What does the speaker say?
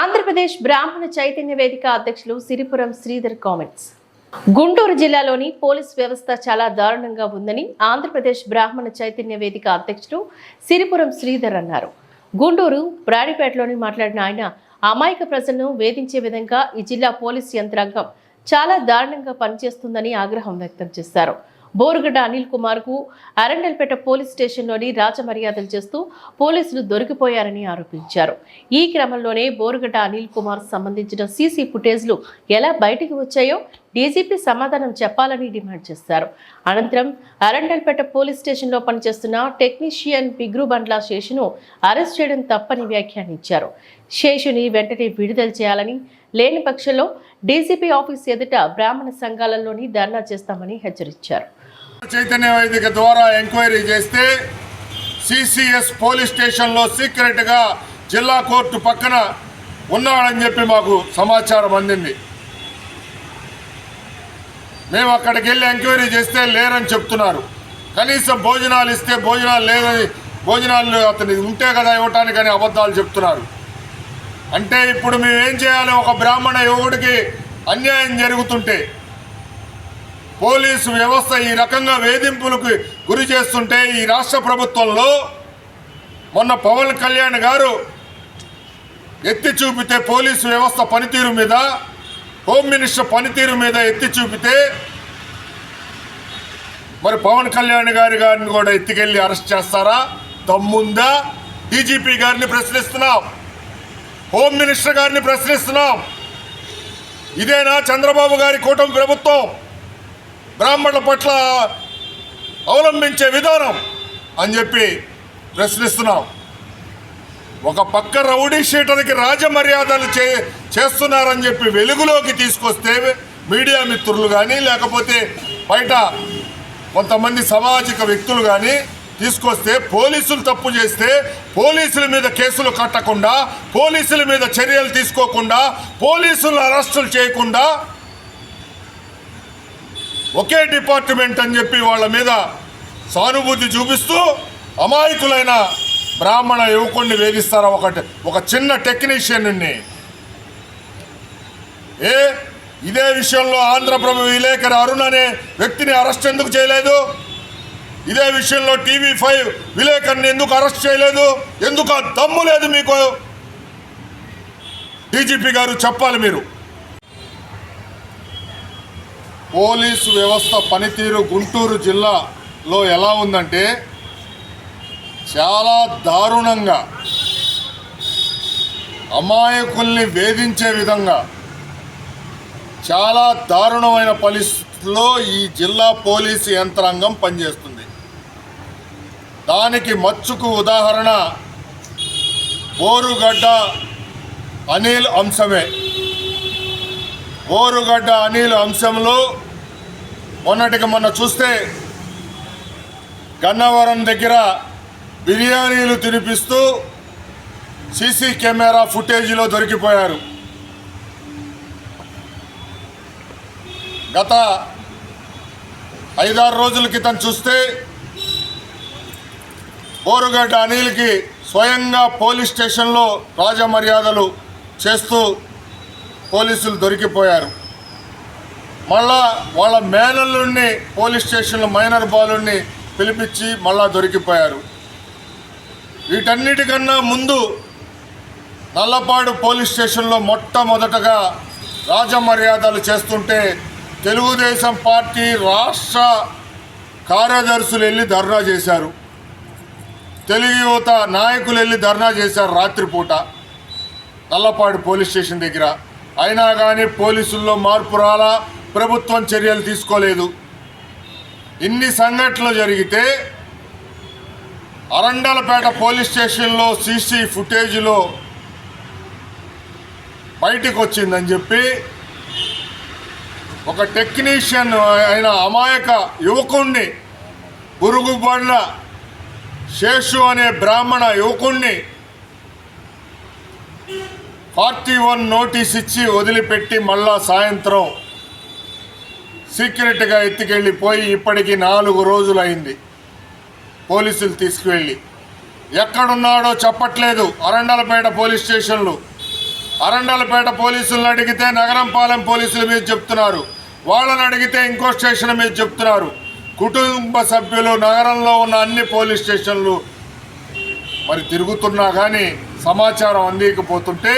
ఆంధ్రప్రదేశ్ బ్రాహ్మణ చైతన్య వేదిక అధ్యక్షులు సిరిపురం శ్రీధర్ కామెంట్స్. గుంటూరు జిల్లాలోని పోలీస్ వ్యవస్థ చాలా దారుణంగా ఉందని ఆంధ్రప్రదేశ్ బ్రాహ్మణ చైతన్య వేదిక అధ్యక్షులు సిరిపురం శ్రీధర్ అన్నారు. గుంటూరు బ్రాడిపేటలోని మాట్లాడిన ఆయన అమాయక ప్రజలను వేధించే విధంగా ఈ జిల్లా పోలీస్ యంత్రాంగం చాలా దారుణంగా పనిచేస్తుందని ఆగ్రహం వ్యక్తం చేశారు. బోరుగడ్డ అనిల్ కుమార్కు అరండల్పేట పోలీస్ స్టేషన్లోని రాజమర్యాదలు చేస్తూ పోలీసులు దొరికిపోయారని ఆరోపించారు. ఈ క్రమంలోనే బోరుగడ్డ అనిల్ కుమార్ సంబంధించిన సీసీ ఫుటేజ్లు ఎలా బయటికి వచ్చాయో డీజీపీ సమాధానం చెప్పాలని డిమాండ్ చేశారు. అనంతరం అరండల్పేట పోలీస్ స్టేషన్లో పనిచేస్తున్న టెక్నీషియన్ బిగ్రు బండ్ల శేషును అరెస్ట్ చేయడం తప్పని వ్యాఖ్యానించారు. శేషుని వెంటనే విడుదల చేయాలని లేని పక్షంలో డీజీపీ ఆఫీస్ ఎదుట బ్రాహ్మణ సంఘాలలోని ధర్నా చేస్తామని హెచ్చరించారు. చైతన్య వేదిక ద్వారా ఎంక్వైరీ చేస్తే సిసిఎస్ పోలీస్ స్టేషన్లో సీక్రెట్గా జిల్లా కోర్టు పక్కన ఉన్నాడని చెప్పి మాకు సమాచారం అందింది. మేము అక్కడికి వెళ్ళి ఎంక్వైరీ చేస్తే లేరని చెప్తున్నారు. కనీసం భోజనాలు ఇస్తే భోజనాలు లేదని భోజనాలు అతని ఉంటే కదా ఇవ్వటానికని అబద్ధాలు చెప్తున్నారు. అంటే ఇప్పుడు మేము ఏం చేయాలి? ఒక బ్రాహ్మణ యువకుడికి అన్యాయం జరుగుతుంటే పోలీసు వ్యవస్థ ఈ రకంగా వేధింపులకు గురి చేస్తుంటే ఈ రాష్ట్ర ప్రభుత్వంలో మొన్న పవన్ కళ్యాణ్ గారు ఎత్తి చూపితే పోలీసు వ్యవస్థ పనితీరు మీద హోమ్ మినిస్టర్ పనితీరు మీద ఎత్తి చూపితే మరి పవన్ కళ్యాణ్ గారి గారిని కూడా ఎత్తికెళ్ళి అరెస్ట్ చేస్తారా? దమ్ముందా డీజీపీ గారిని ప్రశ్నిస్తున్నాం. హోమ్ మినిస్టర్ గారిని ప్రశ్నిస్తున్నాం. ఇదేనా చంద్రబాబు గారి కూటమి ప్రభుత్వం? బ్రాహ్మణుల పట్ల అవలంబించే విధానం అని చెప్పి ప్రశ్నిస్తున్నాం. ఒక పక్క రౌడీ షీటర్కి రాజమర్యాదలు చే చేస్తున్నారని చెప్పి వెలుగులోకి తీసుకొస్తే మీడియా మిత్రులు కానీ లేకపోతే బయట కొంతమంది సామాజిక వ్యక్తులు కానీ తీసుకొస్తే పోలీసులు తప్పు చేస్తే పోలీసుల మీద కేసులు కట్టకుండా పోలీసుల మీద చర్యలు తీసుకోకుండా పోలీసులు అరెస్టులు చేయకుండా ఒకే డిపార్ట్మెంట్ అని చెప్పి వాళ్ళ మీద సానుభూతి చూపిస్తూ అమాయకులైన బ్రాహ్మణ యువకుడిని వేధిస్తారా ఒకటి ఒక చిన్న టెక్నీషియన్ని. ఏ ఇదే విషయంలో ఆంధ్రప్రభ విలేకరి అరుణ్ అనే వ్యక్తిని అరెస్ట్ ఎందుకు చేయలేదు? ఇదే విషయంలో టీవీ ఫైవ్ విలేకరిని ఎందుకు అరెస్ట్ చేయలేదు? ఎందుకు ఆ దమ్ము లేదు మీకు? డీజీపీ గారు చెప్పాలి మీరు. పోలీసు వ్యవస్థ పనితీరు గుంటూరు జిల్లాలో ఎలా ఉందంటే చాలా దారుణంగా అమాయకుల్ని వేధించే విధంగా చాలా దారుణమైన పరిస్థితుల్లో ఈ జిల్లా పోలీసు యంత్రాంగం పనిచేస్తుంది. దానికి మచ్చుకు ఉదాహరణ బోరుగడ్డ అనిల్ అంశమే. బోరుగడ్డ అనిల్ అంశంలో మొన్నటికి మొన్న చూస్తే గన్నవరం దగ్గర బిర్యానీలు తినిపిస్తూ సీసీ కెమెరా ఫుటేజీలో దొరికిపోయారు. గత ఐదారు రోజుల క్రితం చూస్తే బోరుగడ్డ అనిల్కి స్వయంగా పోలీస్ స్టేషన్లో రాజమర్యాదలు చేస్తూ పోలీసులు దొరికిపోయారు. మళ్ళా వాళ్ళ మేనల్లుడిని పోలీస్ స్టేషన్లో మైనర్ బాలుడిని పిలిపించి మళ్ళా దొరికిపోయారు. వీటన్నిటికన్నా ముందు నల్లపాడు పోలీస్ స్టేషన్లో మొట్టమొదటగా రాజమర్యాదలు చేస్తుంటే తెలుగుదేశం పార్టీ రాష్ట్ర కార్యదర్శులు వెళ్ళి ధర్నా చేశారు. తెలుగు యువత నాయకులు వెళ్ళి ధర్నా చేశారు రాత్రిపూట నల్లపాడు పోలీస్ స్టేషన్ దగ్గర. అయినా కానీ పోలీసుల్లో మార్పు రాలా? ప్రభుత్వం చర్యలు తీసుకోలేదు. ఇన్ని సంఘటనలు జరిగితే అరండలపేట పోలీస్ స్టేషన్లో సీసీ ఫుటేజ్లో బయటకు వచ్చిందని చెప్పి ఒక టెక్నీషియన్ అయిన అమాయక యువకుణ్ణి పురుగుబడిన శేషు అనే బ్రాహ్మణ యువకుణ్ణి ఫార్టీ వన్ నోటీస్ ఇచ్చి వదిలిపెట్టి మళ్ళా సాయంత్రం సీక్రెట్గా ఎత్తుకెళ్ళిపోయి ఇప్పటికి నాలుగు రోజులైంది. పోలీసులు తీసుకువెళ్ళి ఎక్కడున్నాడో చెప్పట్లేదు అరండలపేట పోలీస్ స్టేషన్లు. అరండలపేట పోలీసులను అడిగితే నగరంపాలెం పోలీసుల మీద చెప్తున్నారు. వాళ్ళని అడిగితే ఇంకో స్టేషన్ మీద చెప్తున్నారు. కుటుంబ సభ్యులు నగరంలో ఉన్న అన్ని పోలీస్ స్టేషన్లు మరి తిరుగుతున్నా కానీ సమాచారం అందించకపోతుంటే